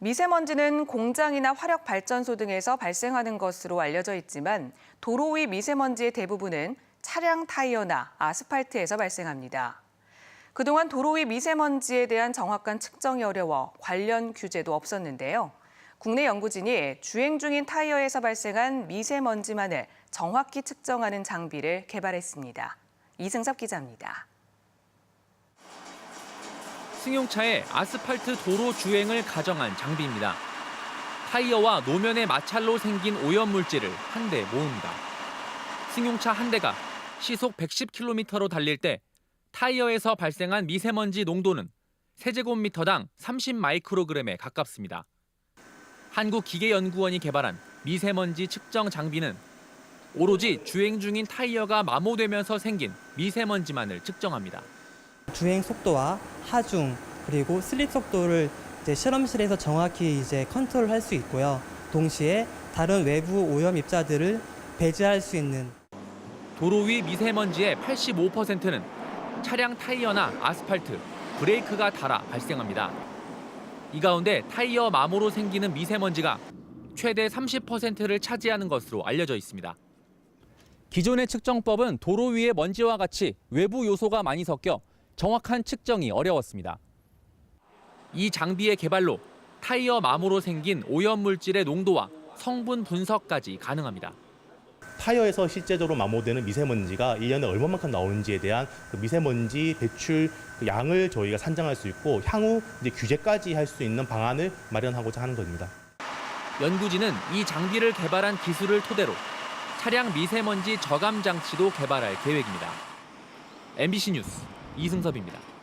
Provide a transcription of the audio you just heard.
미세먼지는 공장이나 화력 발전소 등에서 발생하는 것으로 알려져 있지만 도로 위 미세먼지의 대부분은 차량 타이어나 아스팔트에서 발생합니다. 그동안 도로 위 미세먼지에 대한 정확한 측정이 어려워 관련 규제도 없었는데요. 국내 연구진이 주행 중인 타이어에서 발생한 미세먼지만을 정확히 측정하는 장비를 개발했습니다. 이승섭 기자입니다. 승용차의 아스팔트 도로 주행을 가정한 장비입니다. 타이어와 노면의 마찰로 생긴 오염 물질을 한 대 모읍니다. 승용차 한 대가 시속 110km로 달릴 때 타이어에서 발생한 미세먼지 농도는 세제곱미터당 30 마이크로그램에 가깝습니다. 한국기계연구원이 개발한 미세먼지 측정 장비는 오로지 주행 중인 타이어가 마모되면서 생긴 미세먼지만을 측정합니다. 주행 속도와 하중 그리고 슬립 속도를 이제 실험실에서 정확히 이제 컨트롤할 수 있고요. 동시에 다른 외부 오염 입자들을 배제할 수 있는 도로 위 미세먼지의 85%는 차량 타이어나 아스팔트, 브레이크가 닳아 발생합니다. 이 가운데 타이어 마모로 생기는 미세먼지가 최대 30%를 차지하는 것으로 알려져 있습니다. 기존의 측정법은 도로 위의 먼지와 같이 외부 요소가 많이 섞여 정확한 측정이 어려웠습니다. 이 장비의 개발로 타이어 마모로 생긴 오염 물질의 농도와 성분 분석까지 가능합니다. 타이어에서 실제적으로 마모되는 미세먼지가 1년에 얼마만큼 나오는지에 대한 그 미세먼지 배출 그 양을 저희가 산정할 수 있고 향후 이제 규제까지 할 수 있는 방안을 마련하고자 하는 겁니다. 연구진은 이 장비를 개발한 기술을 토대로 차량 미세먼지 저감 장치도 개발할 계획입니다. MBC 뉴스 이승섭입니다.